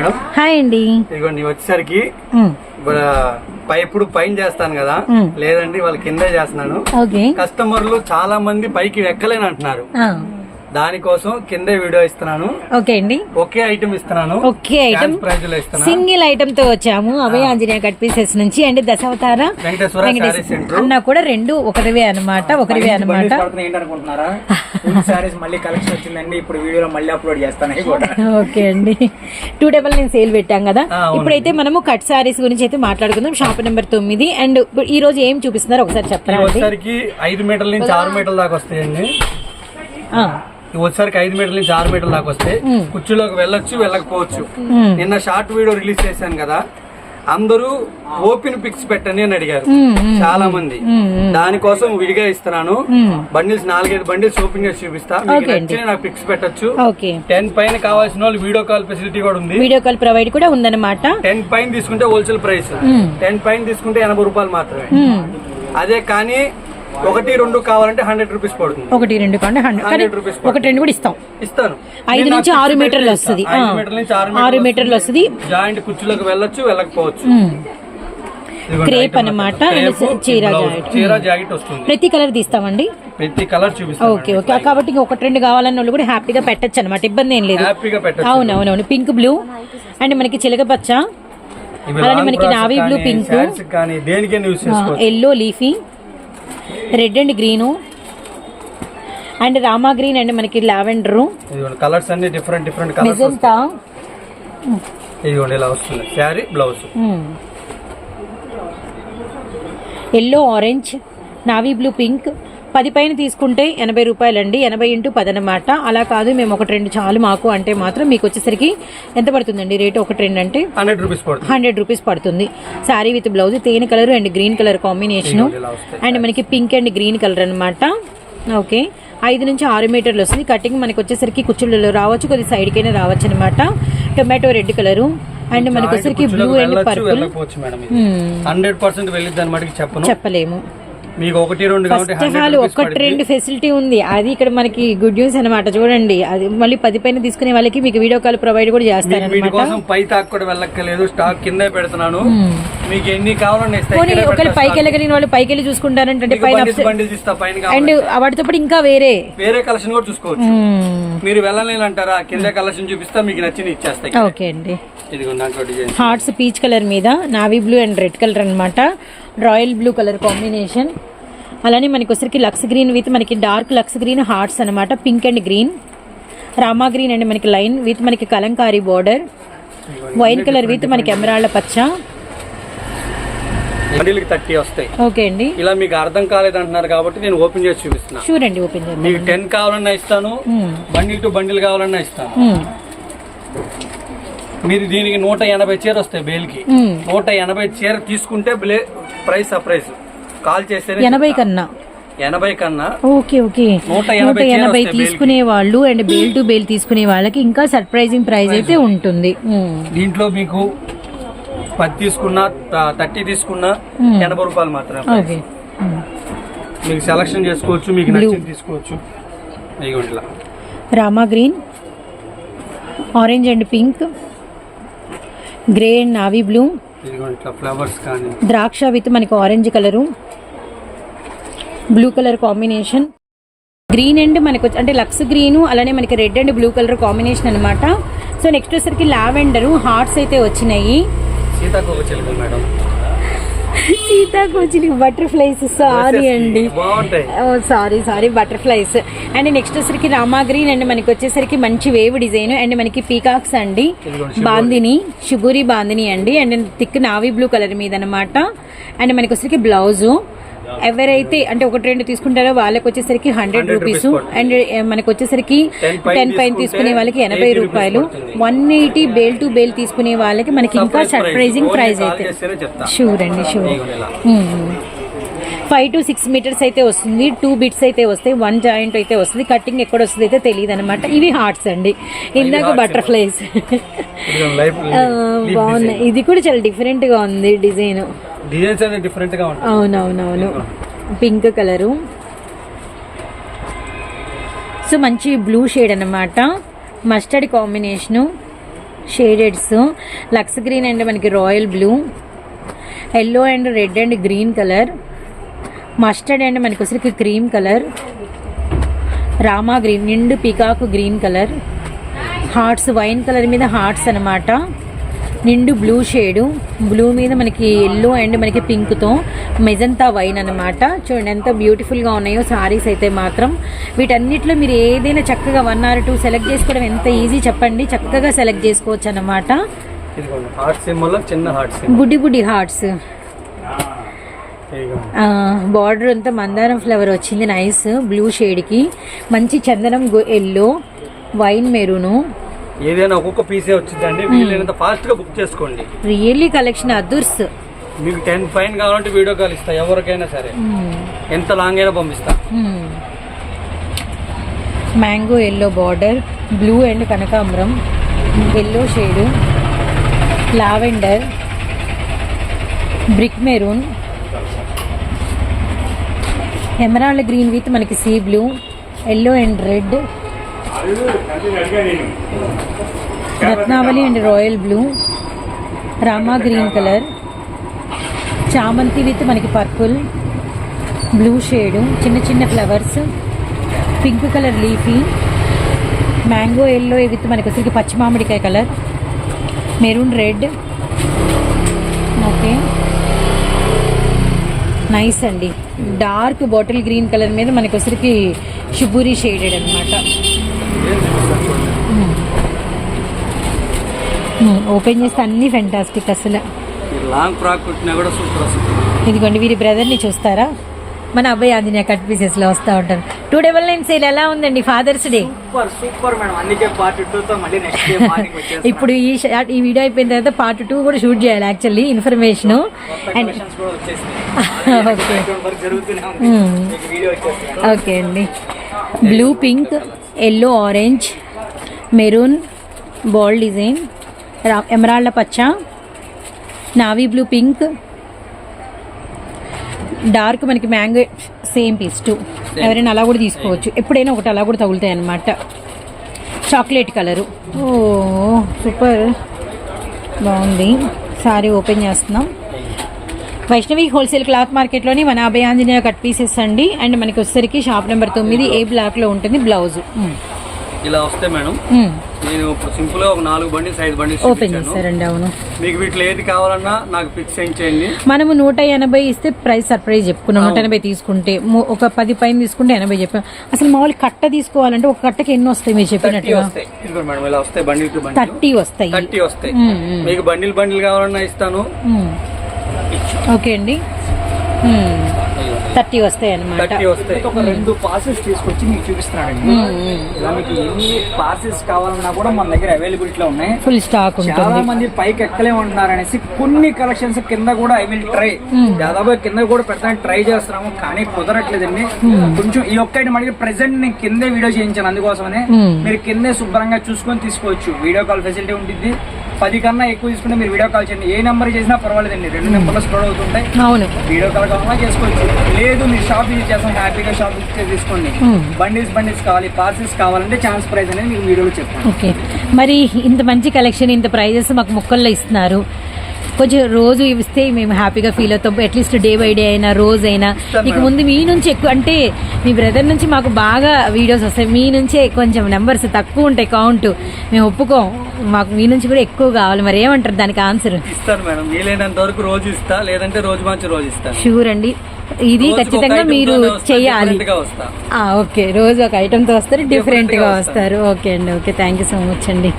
Madam. Hi అండి. ఇదిగోండి వచ్చేసరికి ఇప్పుడు పైన చేస్తాను కదా. లేదండి వాళ్ళ కిందే చేస్తున్నాను. కస్టమర్లు చాలా మంది పైకి ఎక్కలేని అంటున్నారు దానికోసం కిందే వీడియో ఇస్తున్నాను. ఓకే అండి. ఒకే ఐటమ్ ఇస్తున్నాను. ఒకే ఐటమ్ ప్రైజ్లో ఇస్తున్నాను. సింగిల్ ఐటమ్తో వచ్చాము. అవే ఆంజనేయ కట్ పీసెస్ నుంచి. అండ్ దశావతార వెంకటేశ్వర అన్న కూడా రెండు ఒకరివే అన్నమాట ఒకరివే అన్నమాట. పడుతున్నాయి ఏంటనుకుంటున్నారా? ఫుల్ సారీస్ మళ్ళీ కలెక్షన్ వచ్చిందండి. ఇప్పుడు వీడియోలో మళ్ళీ అప్లోడ్ చేస్తాను. ఓకే అండి. టూ డబల్ నైన్ సేల్ పెట్టాం కదా. ఇప్పుడైతే మనము కట్ సారీస్ గురించి అయితే మాట్లాడుకుందాం. షాప్ నెంబర్ తొమ్మిది. అండ్ ఈ రోజు ఏం చూపిస్తున్నారు ఒకసారి చెప్తారా ఐదు మీటర్ల నుంచి ఆరు మీటర్ల దాకా వస్తాయండి. వచ్చేసరికి ఐదు మీటర్ల నుంచి ఆరు మీటర్ల దాకా వస్తాయి మ్. కుర్చీలోకి వెళ్ళొచ్చు వెళ్ళకపోవచ్చు. నిన్న షార్ట్ వీడియో రిలీజ్ చేశాను కదా అందరూ ఓపెన్ పిక్స్ పెట్టండి అని అడిగారు. చాలా మంది. దానికోసం విడిగా ఇస్తున్నాను. బండిల్స్ నాలుగైదు బండిల్స్ ఓపెన్ చేసి చూపిస్తా. నాకు పిక్స్ పెట్టొచ్చు. టెన్ పైన కావాల్సిన వాళ్ళు వీడియో కాల్ ఫెసిలిటీ కూడా ఉంది. వీడియో కాల్ ప్రొవైడ్ కూడా ఉందన్నమాట. టెన్ పైన తీసుకుంటే హోల్సేల్ ప్రైస్. టెన్ పైన తీసుకుంటే ఎనభై రూపాయలు మాత్రమే. అదే కానీ ఒకటి రెండు కావాలంటే హండ్రెడ్ రూపీస్ పడుతుంది. ఒకటి రెండు కాండి హండ్రెడ్ రూపీస్ ఒకటి రెండు కూడా ఇస్తాం. ఇస్తాను. ఐదు నుంచి ఆరు మీటర్లు వస్తుంది. ఆరు మీటర్లు వస్తుంది. జాయింట్ కుర్చీలోకి వెళ్ళొచ్చు వెళ్ళకపోవచ్చు. క్రేప్ చీర. జాకెట్. వస్తుంది. ప్రతి కలర్ తీస్తామండి. ప్రతి కలర్ చూపిస్తాను ఓకే ఓకే. కాబట్టి ఒకటి రెండు కావాలన్న వాళ్ళు కూడా హ్యాపీగా పెట్టచ్చు అనమాట ఇబ్బంది ఏం లేదు. హ్యాపీగా పెట్టచ్చు. అవునవునవును. Pink blue. అండ్ మనకి చిలక పచ్చ అలానే మనకి navy blue pink. Yellow leafy. Red and green and Rama green and మనకి లావెండర్. కలర్స్ అన్ని డిఫరెంట్ డిఫరెంట్ కలర్స్ మెజంతా. ఇదిగోండి ఇలా వస్తుంది sari blouse yellow orange navy blue pink పది పైన తీసుకుంటే ఎనభై రూపాయలండి. ఎనభై ఇంటూ పది అనమాట అలా కాదు మేము ఒకటి రెండు చాలు మాకు అంటే మాత్రం మీకు వచ్చేసరికి ఎంత పడుతుందండి? రేటు ఒకటి రెండు అంటే? హండ్రెడ్ రూపీస్ పడుతుంది. హండ్రెడ్ రూపీస్ పడుతుంది. శారీ విత్ బ్లౌజ్ తేనె colour and green colour combination. And మనకి పింక్ అండ్ గ్రీన్ కలర్ అన్నమాట. ఓకే. ఐదు నుంచి ఆరు మీటర్లు వస్తుంది. కటింగ్ మనకి వచ్చేసరికి కుచ్చులలో రావచ్చు కొద్ది సైడ్ కైనా రావచ్చు అనమాట టొమాటో రెడ్ కలరు. అండ్ మనకి వచ్చేసరికి blue and purple. Hundred percent వెళ్ళిద్ది అనమాట చెప్పలేము. మీకు ఒకటి రెండు first of all trend facility ఉంది. అది ఇక్కడ మనకి గుడ్ న్యూస్ అనమాట చూడండి అది మళ్ళీ పది పైన తీసుకునే వాళ్ళకి మీకు వీడియో కాల్ ప్రొవైడ్ కూడా మీకు చేస్తారనమాట వీటి కోసం పై తాకు కూడా వెళ్ళక్కర్లేదు. స్టాక్ కిందే పెడుతున్నాను. మీకు ఎన్ని పోనీ ఒకవేళ పెడతా పైకి. వెళ్ళగలిగిన వాళ్ళు పైకి వెళ్ళి చూసుకుంటారంటే మీకు పైన అండ్ వాటితో పాటు ఇంకా వేరే. వేరే కలెక్షన్ కూడా చూసుకోవచ్చు. మ్మ్. మీరు వెళ్ళలేని అంటారా కింద కలెక్షన్ చూపిస్తా మీకు నచ్చింది ఇచ్చేస్తాయి ఓకే అండి. హార్ట్స్ పీచ్ కలర్ మీద navy blue and red colour అన్నమాట. రాయల్ బ్లూ కలర్ కాంబినేషన్ అలానే మనకి వచ్చరికి లక్స్ గ్రీన్ విత్ మనకి డార్క్ లక్స్ గ్రీన్ హార్ట్స్ అన్నమాట. Pink and green. Rama green and మనకి లైన్ విత్ మనకి kalamkari border wine colour with మనకి ఎమరాళ్ళ పచ్చ. బండిల్కి థర్టీ వస్తాయి. ఓకే అండి. ఇలా మీకు అర్థం కాలేదంటున్నారు కాబట్టి నేను ఓపెన్ చేసి చూపిస్తున్నా. ఓపెన్ మీకు టెన్ కావాలన్నా ఇస్తాను మ్మ్. బండిల్ టు బండిల్ కావాలన్నా ఇస్తాను. మ్మ్. మీరు దీనికి నూట ఎనభై చీర వస్తాయి బేల్కి. మ్మ్. నూట ఎనభై చీర తీసుకుంటే ప్రైస్ ఆ ప్రైస్ కాల్ చేస్తే ఎనభై కన్నా. ఎనభై కన్నా ఓకే ఓకే. నూట నూట ఎనభై తీసుకునే వాళ్ళు అండ్ బేల్ టు బేల్ తీసుకునే వాళ్ళకి ఇంకా సర్ప్రైజింగ్ ప్రైస్ అయితే ఉంటుంది. మ్మ్. దీంట్లో మీకు పది తీసుకున్నా థర్టీ తీసుకున్నా మ్మ్. ఎనభై రూపాయలు మాత్రమే ఓకే మ్మ్. మీకు సెలక్షన్ చేసుకోవచ్చు మీకు నచ్చింది తీసుకోవచ్చు. Rama green orange and pink grey and navy blue flowers కానీ. ద్రాక్ష విత్ మనకి orange colour blue colour combination green and మనకు అంటే లక్స్ గ్రీన్ అలానే మనకి red and blue colour combination అనమాట సో నెక్స్ట్ వచ్చరికి లావెండర్ హార్ట్స్ అయితే వచ్చినాయి. సీతాకోక మేడం. సీతాకోచిలి బటర్ఫ్లైస్ సారీ అండి. Sorry sorry butterflies. And next వచ్చేసరికి రామా గ్రీన్ అండ్ మనకి వచ్చేసరికి మంచి వేవ్ డిజైన్ అండ్ మనకి పీకాక్స్ అండి. బాందిని షుగూరి బాందిని అండి. And thick navy blue colour మీద అనమాట అండ్ మనకి వచ్చేసరికి బ్లౌజు. ఎవరైతే అంటే ఒకటి రెండు తీసుకుంటారో వాళ్ళకి వచ్చేసరికి హండ్రెడ్ 100 రూపీస్. అండ్ మనకి వచ్చేసరికి 10 పైన టెన్ పైన తీసుకునే వాళ్ళకి ఎనభై 80 రూపీస్ రూపాయలు. One eighty bale to bale తీసుకునే వాళ్ళకి మనకి ఇంకా. సర్ప్రైజింగ్ call అయితే. షూర్ అండి sure. Five to six metres అయితే వస్తుంది. టూ బిట్స్ అయితే వస్తాయి. వన్ జాయింట్ అయితే వస్తుంది. కటింగ్ ఎక్కడ వస్తుంది అయితే తెలియదు అనమాట ఇవి హార్ట్స్ అండి. ఇందాక బటర్ఫ్లైస్ బాగున్నాయి. ఇది కూడా చాలా డిఫరెంట్గా ఉంది డిజైన్. డిజైన్స్ అనేది డిఫరెంట్గా ఉంటాయి అవునవునవును. Pink colour. సో మంచి బ్లూ షేడ్ అనమాట mustard combination shades lux green and మనకి royal blue yellow and red and green colour mustard and మనకి వచ్చరికి క్రీమ్ కలర్ రామా గ్రీన్ నిండు peacock green colour hearts wine colour మీద హార్ట్స్ అన్నమాట. నిండు blue shade. Blue మీద మనకి ఎల్లో అండ్ మనకి పింక్తో మెజంతా వైన్ అన్నమాట. చూడండి ఎంత బ్యూటిఫుల్గా ఉన్నాయో సారీస్ అయితే మాత్రం. వీటన్నిటిలో మీరు ఏదైనా చక్కగా వన్ ఆర్ టూ సెలెక్ట్ చేసుకోవడం ఎంత ఈజీ చెప్పండి. చక్కగా సెలెక్ట్ చేసుకోవచ్చు సింబల్ బుడ్డి బుడ్డి హార్ట్స్ బార్డర్ అంతా మందారం ఫ్లవర్ వచ్చింది నైస్ బ్లూ షేడ్కి మంచి చందనం ఎల్లో వైన్ మెరూను. ఏదైనా ఒక్కొక్క పీసే వచ్చిందండి వీలైనంత ఫాస్ట్గా బుక్ చేసుకోండి. రియల్లీ కలెక్షన్ అదుర్స్. మీకు టెన్ ఫైన్ కావాలంటే వీడియో కాల్ ఇస్తా ఎవరికైనా సరే. ఎంత లాంగ్ అయినా పంపిస్తా. Mango yellow border blue and కనకాంబరం yellow shade lavender brick maroon emerald green with మనకి sea blue yellow and red రత్నావళి and royal blue Rama green colour చామంతి విత్ మనకి పర్పుల్ బ్లూ షేడు చిన్న చిన్న flowers pink colour leafy mango yellow with మనకి వచ్చరికి పచ్చి మామిడికాయ colour maroon red. Okay. Nice అండి. డార్క్ బాటిల్ గ్రీన్ కలర్ మీద మనకి వచ్చరికి షుబూరి షేడెడ్ అనమాట ఓపెన్ చేస్తే అన్నీ ఫెంటాస్టిక్ అసలు. లాంగ్ ఫ్రాక్ కుట్టినా కూడా సూపర్ వస్తుంది ఇదిగోండి వీరి బ్రదర్ని చూస్తారా? మన అబ్బాయి ఆంజనేయ కట్ పీసెస్లో వస్తూ ఉంటారు. టూ డబల్ నైన్ సేల్ ఎలా ఉందండి father's day super super madam. అందుకే పార్ట్ టూ తో మళ్ళీ నెక్స్ట్ డే మార్నింగ్ వచ్చేస్తాం ఇప్పుడు ఈ షాట్ ఈ వీడియో అయిపోయిన తర్వాత పార్ట్ టూ కూడా షూట్ చేయాలి actually information and okay okay అండి. Blue pink yellow orange maroon ball design రా ఎమరాల్డ్ పచ్చ నావీ బ్లూ పింక్ డార్క్ మనకి మ్యాంగో సేమ్ పీస్ టూ ఎవరైనా అలా కూడా తీసుకోవచ్చు. ఎప్పుడైనా ఒకటి అలా కూడా తగులుతాయి అన్నమాట. చాక్లెట్ కలరు ఓ సూపర్ బాగుంది. సారీ ఓపెన్ చేస్తున్నాం. వైష్ణవి హోల్సేల్ క్లాత్ మార్కెట్లోని మన అభయ ఆంజనేయ కట్ పీసెస్ అండి. అండ్ మనకి వచ్చేసరికి షాప్ నెంబర్ తొమ్మిది ఏ బ్లాక్లో ఉంటుంది బ్లౌజ్. ఇలా వస్తే మేడం నేను ఇప్పుడు సింపుల్గా ఒక నాలుగు బండి ఐదు బండి ఓపెన్ చేస్తారండి అవును. మీకు వీటిలో ఏది కావాలన్నా నాకు పిక్ సెండ్ చేయండి. మనము నూట ఎనభై ఇస్తే ప్రైస్ సర్ప్రైజ్ చెప్పుకున్నాం నూట ఎనభై తీసుకుంటే. ఒక పది పైన తీసుకుంటే ఎనభై చెప్పాం. అసలు మామూలు కట్ట తీసుకోవాలంటే ఒక కట్టకి ఎన్ని వస్తాయి మీరు చెప్పినట్టుగా? ఇదిగో మేడం ఇలా వస్తాయి బండిల్ బండిల్. థర్టీ వస్తాయి. థర్టీ వస్తాయి. మీకు బండిల్ బండిల్ కావాలన్నా ఇస్తాను. ఓకే అండి. థర్టీ వస్తాయి అన్నమాట. థర్టీ వస్తాయి. ఒక రెండు పార్సెల్స్ తీసుకొచ్చి మీకు చూపిస్తున్నాడండి ఇలా మీకు ఎన్ని పార్సెల్స్ కావాలన్నా కూడా మన దగ్గర అవైలబిలిటీ లో ఉన్నాయి. ఫుల్ స్టాక్ చాలా ఉంటుంది. మంది పైకి ఎక్కలే ఉంటున్నారు అనేసి కొన్ని కలెక్షన్స్ కింద కూడా ఐ విల్ ట్రై దాదాపు కింద కూడా పెట్టడానికి ట్రై చేస్తున్నాము కానీ కుదరట్లేదండి. కొంచెం ఈ ఒక్కటి మనకి ప్రెసెంట్ నేను కిందే వీడియో చేయించాను అందుకోసమనే. మీరు కిందే శుభ్రంగా చూసుకొని తీసుకోవచ్చు. వీడియో కాల్ ఫెసిలిటీ ఉంటుంది పది కన్నా ఎక్కువ తీసుకుంటే మీరు వీడియో కాల్ చేయండి. ఏ నెంబర్ చేసినా పర్వాలేదండి. రెండు నెంబర్లు స్టోర్ అవుతుంటాయి. అవును. వీడియో కాల్ కావాలన్నా చేసుకోవచ్చు. లేదు మీరు షాప్ విజిట్ చేస్తాం హ్యాపీగా షాప్ విజిట్ చేసి తీసుకోండి. Hmm. బండిల్స్ బండిల్స్ కావాలి. పార్సిల్స్ కావాలంటే ఛాన్స్ ప్రైస్ అనేది మీకు వీడియోలో చెప్తాను. ఓకే. మరి ఇంత మంచి కలెక్షన్ ఇంత ప్రైజెస్ మాకు ముక్కల్లో ఇస్తున్నారు. కొంచెం రోజు ఇస్తే మేము హ్యాపీగా ఫీల్ అవుతాం. అట్లీస్ట్ డే బై డే అయినా రోజు అయినా. ఇక ముందు మీ నుంచి ఎక్కువ అంటే మీ బ్రదర్ నుంచి మాకు బాగా వీడియోస్ వస్తాయి. మీ నుంచే కొంచెం నెంబర్స్ తక్కువ ఉంటాయి కౌంట్. మేము ఒప్పుకోం. మాకు మీ నుంచి కూడా ఎక్కువ కావాలి. మరి ఏమంటారు దానికి ఆన్సర్? ఇస్తాను మేడం. వీలైనంత వరకు రోజు ఇస్తా లేదంటే రోజు మంచి రోజు ఇస్తాను. షూర్ అండి. ఇది ఖచ్చితంగా మీరు చేయాలి. ఓకే. రోజు ఒక ఐటెంతో వస్తారు డిఫరెంట్గా వస్తారు. వస్తారు. ఓకే అండి okay. Thank you so much అండి.